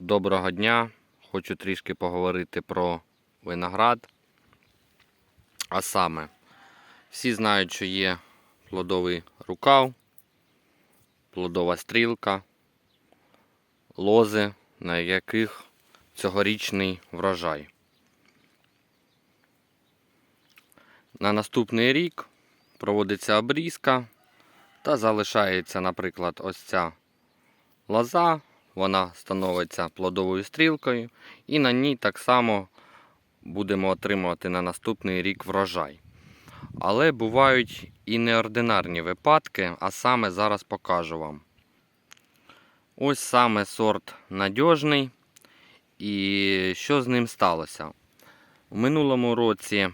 Доброго дня! Хочу трішки поговорити про виноград. А саме, всі знають, що є плодовий рукав, плодова стрілка, лози, на яких цьогорічний врожай. На наступний рік проводиться обрізка та залишається, наприклад, ось ця лоза, вона становиться плодовою стрілкою, і на ній так само будемо отримувати на наступний рік врожай. Але бувають і неординарні випадки, а саме зараз покажу вам. Ось саме сорт надіжний. І що з ним сталося? У минулому році,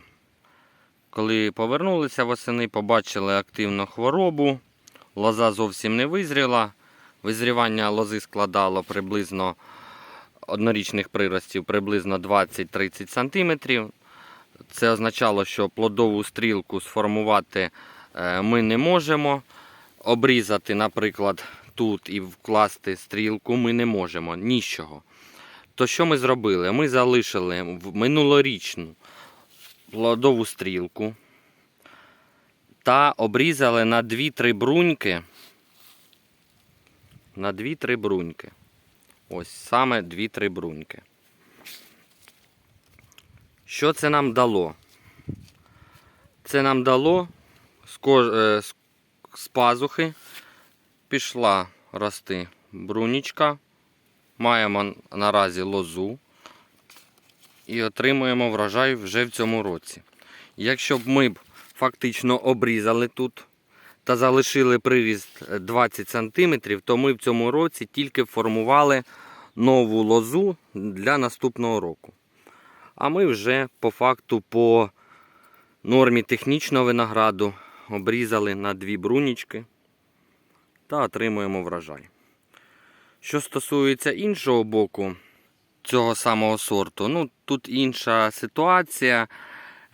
коли повернулися восени, побачили активну хворобу. Лоза зовсім не визріла. Визрівання лози складало приблизно однорічних приростів приблизно 20-30 см. Це означало, що плодову стрілку сформувати е, ми не можемо. Обрізати, наприклад, тут і вкласти стрілку ми не можемо. Нічого. То що ми зробили? Ми залишили в минулорічну плодову стрілку та обрізали на 2-3 бруньки. На 2-3 бруньки. Ось саме 2-3 бруньки. Що це нам дало? Це нам дало з, е, пазухи пішла рости брунічка. Маємо наразі лозу і отримуємо врожай вже в цьому році. Якщо б ми б фактично обрізали тут та залишили приріст 20 см, то ми в цьому році тільки формували нову лозу для наступного року. А ми вже по факту по нормі технічного винограду обрізали на дві брунічки та отримуємо врожай. Що стосується іншого боку цього самого сорту, ну тут інша ситуація.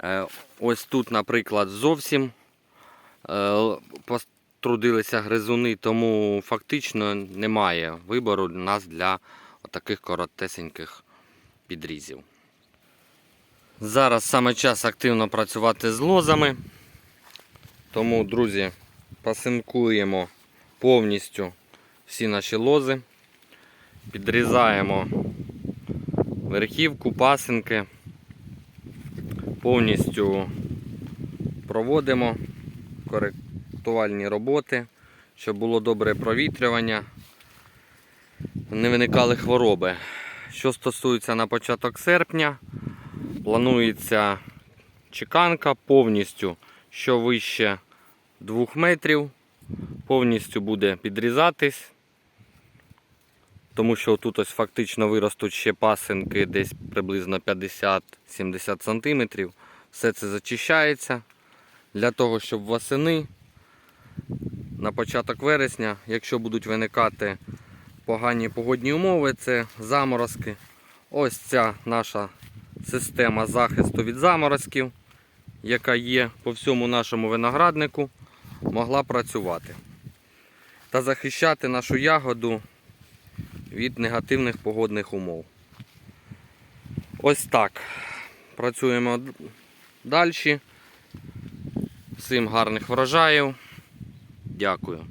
Е, Ось тут, наприклад, зовсім потрудилися гризуни, тому фактично немає вибору у нас для таких коротесеньких підрізів. Зараз саме час активно працювати з лозами. Тому, друзі, пасинкуємо повністю всі наші лози. Підрізаємо верхівку, пасинки. Повністю проводимо коректувальні роботи, щоб було добре провітрювання, не виникали хвороби. Що стосується на початок серпня, планується чеканка повністю, що вище 2 метрів, повністю буде підрізатись. Тому що тут ось фактично виростуть ще пасинки десь приблизно 50-70 см. Все це зачищається для того, щоб восени на початок вересня, якщо будуть виникати погані погодні умови, це заморозки. Ось ця наша система захисту від заморозків, яка є по всьому нашому винограднику, могла працювати та захищати нашу ягоду від негативних погодних умов. Ось так. Працюємо далі. Всім гарних врожаїв. Дякую.